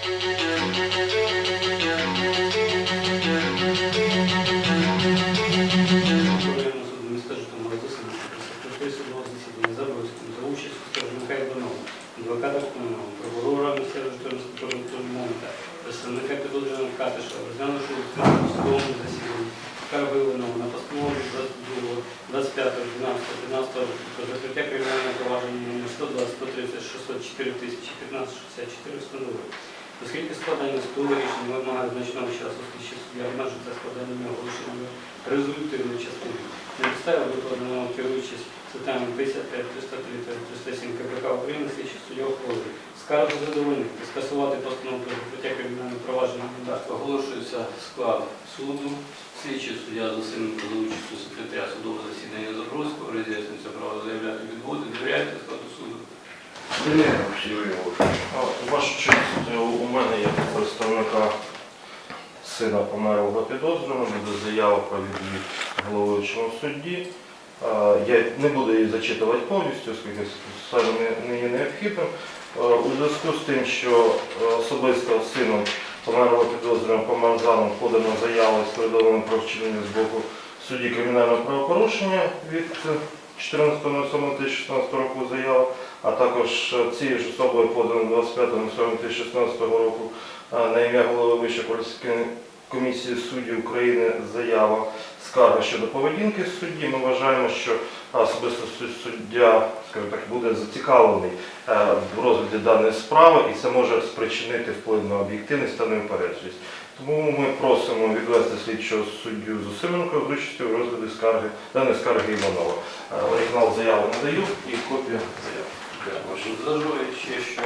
Районного суду міста Житомира засідання присутствує судового засідання Забродським за участю скаржника Іванова, адвоката Куменова, прокурора місцевого Житомирського прокуратури Момента, представника підозрюваного Катиша, розглянувши у судовому засіданні скаргу Іванова на постанову від 22 25 12 15 року про закриття кримінального провадження номер 120 130 604 тисячі 15 64 встановили. Оскільки складання судового рішення вимагає значного часу, слідчий суддя обмежиться складанням оголошення результативної частини. Не підстави викладеного керуючись статтями 55, 303 та 307 КПК України, слідчий суддя ухвалив. Скаргу задовольнити, скасувати постанову про закриття кримінального провадження мандату. Оголошується склад суду. Слідчий суддя Засименко за участю секретаря судового засідання Забродського роз'яснюється право заявляти відводи, довіряєте складу суду. А, сина померлого підозрюваного буде заява про відвід головуючому судді. Я не буду її зачитувати повністю, оскільки саме не- є необхідним. У зв'язку з тим, що особисто сином померлого підозрюваного Померзаном подана заява з повідомленням про вчинення з боку судді кримінального правопорушення від 14.07.2016 року заява а також е, цією ж особою подано 25.07.2016 року е, на ім'я голови Вищої кваліфікаційної комісії суддів України заява скарга щодо поведінки судді. Ми вважаємо, що особисто суддя так, буде зацікавлений е, в розгляді даної справи і це може спричинити вплив на об'єктивність та неупередженість. Тому ми просимо відвести слідчого суддю Зусименко з участю в розгляді скарги, даної скарги Іванова. Оригінал заяви надаю і копію заяви. Зважаючи, що